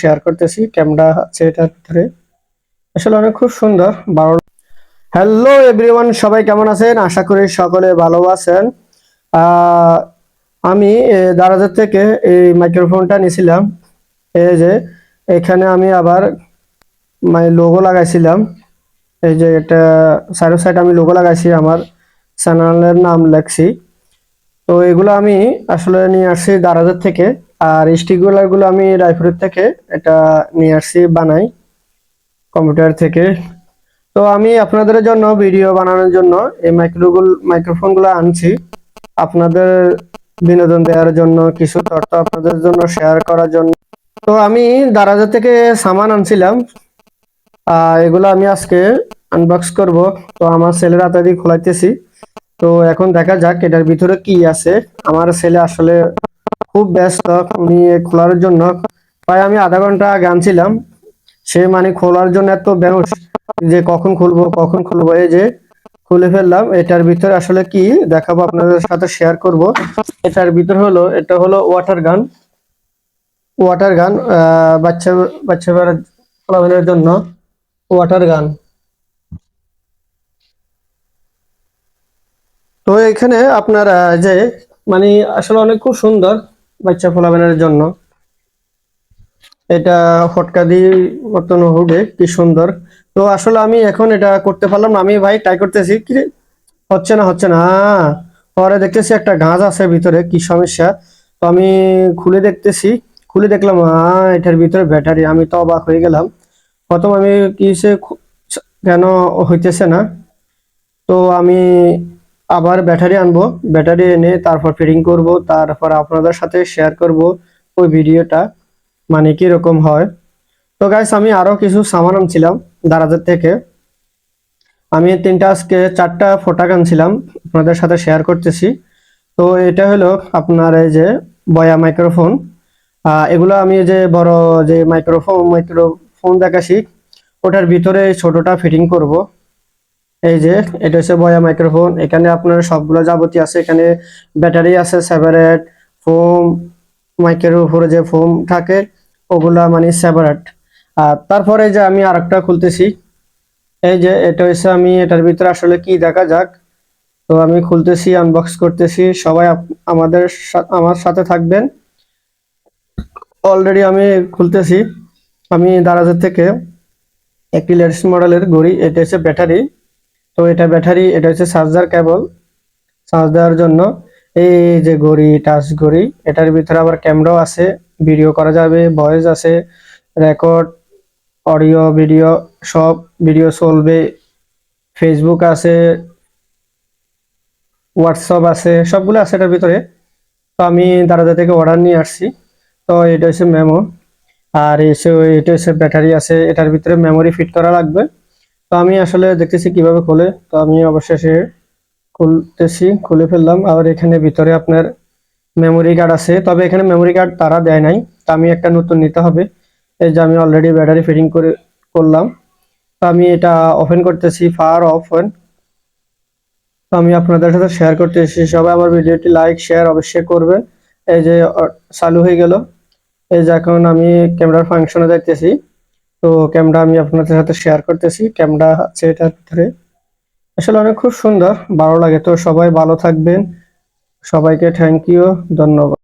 Share করতেছি camera আছে এটার ভিতরে। আসলে অনেক খুব সুন্দর ভালো হ্যালো এভরিওয়ান সবাই কেমন আছেন? আশা করি সকলে ভালো আছেন। আমি দারাজের থেকে এই মাইক্রোফোনটা নিয়েছিলাম এই যে, এখানে আমি আবার মানে লোগো লাগাইছিলাম। এই যে, এটা সাইড সাইড আমি লোগো লাগাইছি, আমার চ্যানেলের নাম লেখছি। তো এগুলো আমি আসলে নিয়ে আসছি দারাজের থেকে। আর স্টিকগুলো গুলো আমি রায়পুরের থেকে এটা নিয়ে আসছি, বানাই কম্পিউটার থেকে। তো আমি আপনাদের জন্য ভিডিও বানানোর জন্য এই মাইক্রোগুলো, মাইক্রোফোনগুলো আনছি। আপনাদের বিনোদন দেওয়ার জন্য, কিছু তথ্য আপনাদের জন্য শেয়ার করার জন্য। তো আমি দারাজা থেকে সামান আনছিলাম। এগুলো আমি আজকে আনবক্স করব। তো আমার ছেলের হাতে দিয়ে খোলাইতেছি। তো এখন দেখা যাক এটার ভিতরে কি আছে। আমার ছেলে আসলে খুব ব্যস্ত উনি খোলার জন্য। প্রায় আমি আধা ঘণ্টা আনছিলাম সে মানে খোলার জন্য এত বেরোস যে কখন খুলবো কখন খুলবো, এই যে খুলে ফেললাম। এটার ভিতরে আসলে কি দেখাবো আপনাদের সাথে শেয়ার করব। এটার ভিতর হলো, এটা হলো ওয়াটার গান ওয়াটার গান বাচ্চা বাচ্চা ফলাফলের জন্য ওয়াটার গান তো এখানে আপনার যে মানে আসলে অনেক খুব সুন্দর। বাচ্চা ফলাফলের জন্য। এটা ফটকা দিয়ে মতন হবে, কি সুন্দর। তো আসলে আমি এখন এটা করতে পারলাম না, আমি ভাই ট্রাই করতেছি, কি হচ্ছে না হচ্ছে না পরে দেখতেছি একটা গাছ আছে ভিতরে, কি সমস্যা। তো আমি খুলে দেখতেছি, খুলে দেখলাম, আহ, এটার ভিতরে ব্যাটারি, আমি তো অবাক হয়ে গেলাম। প্রথম আমি কিসে খু- কেন হইতেছে না? তো আমি আবার ব্যাটারি আনব। ব্যাটারি এনে তারপর ফিটিং করব, তারপর আপনাদের সাথে শেয়ার করব ওই ভিডিওটা মানে কি রকম হয়। তো গাইস আমি আরও কিছু সামান আনছিলাম দারাজের থেকে। আমি তিনটা, আজকে চারটা ফোটাক আনছিলাম, আপনাদের সাথে শেয়ার করতেছি। তো এটা হলো আপনার এই যে বয়া মাইক্রোফোন এগুলো আমি যে বড় যে মাইক্রোফোন মাইক্রোফোন দেখাছি ওটার ভিতরে ছোটটা ফিটিং করব। এই যে, এটা হচ্ছে বয়া মাইক্রোফোন এখানে আপনার সবগুলো যাবতীয় আছে। এখানে ব্যাটারি আছে সেপারেট ফোম মাইকের উপরে যে ফোম থাকে, ওগুলা মানে সেপারেট আর তারপরে যে আমি আরেকটা খুলতেছি, এই যে এটা হচ্ছে আমি, এটার ভিতরে আসলে কি দেখা যাক। তো আমি খুলতেছি আনবক্স করতেছি। সবাই আমাদের আমার সাথে থাকবেন। অলরেডি আমি খুলতেছি। আমি দারাজের থেকে একটি লেটেস্ট মডেলের ঘড়ি, এটা হচ্ছে ব্যাটারি। তো এটা ব্যাটারি, এটা হচ্ছে চার্জার কেবল। চার্জ দেওয়ার জন্য এই যে ঘড়ি টাচ ঘড়ি, এটার ভিতরে আবার ক্যামেরাও আছে ভিডিও করা যাবে ভয়েস আছে রেকর্ড অডিও ভিডিও সব ভিডিও চলবে। ফেসবুক আছে হোয়াটসঅ্যাপ আছে, সবগুলো আছে এটার ভিতরে। তো আমি দারাজা থেকে অর্ডার নিয়ে আসছি। তো এটা হচ্ছে মেমো আর এসে এটা হচ্ছে ব্যাটারি আছে, এটার ভিতরে মেমোরি ফিট করা লাগবে। তো আমি আসলে দেখতেছি কীভাবে খোলে। তো আমি অবশেষে খুলতেছি, খুলে ফেললাম। আর এখানে ভিতরে আপনার মেমোরি কার্ড আছে। তবে এখানে মেমোরি কার্ড তারা দেয় নাই। তো আমি একটা নতুন নিতে হবে। এই যে আমি অলরেডি ব্যাটারি ফিটিং করে করলাম। তো আমি এটা ওপেন করতেছি ফার ওপেন তো আমি আপনাদের সাথে শেয়ার করতেছি। সবাই আমার ভিডিওটি লাইক শেয়ার অবশ্যই করবেন। এই যে চালু হয়ে গেল। এই যে এখন আমি ক্যামেরার ফাংশনে যাইতেছি তো ক্যামেরা আমি আপনাদের সাথে শেয়ার করতেছি। ক্যামেরা আছে এটার ভিতরে। আসলে অনেক খুব সুন্দর, ভালো লাগে। তো সবাই ভালো থাকবেন। সবাইকে থ্যাংক ইউ ধন্যবাদ।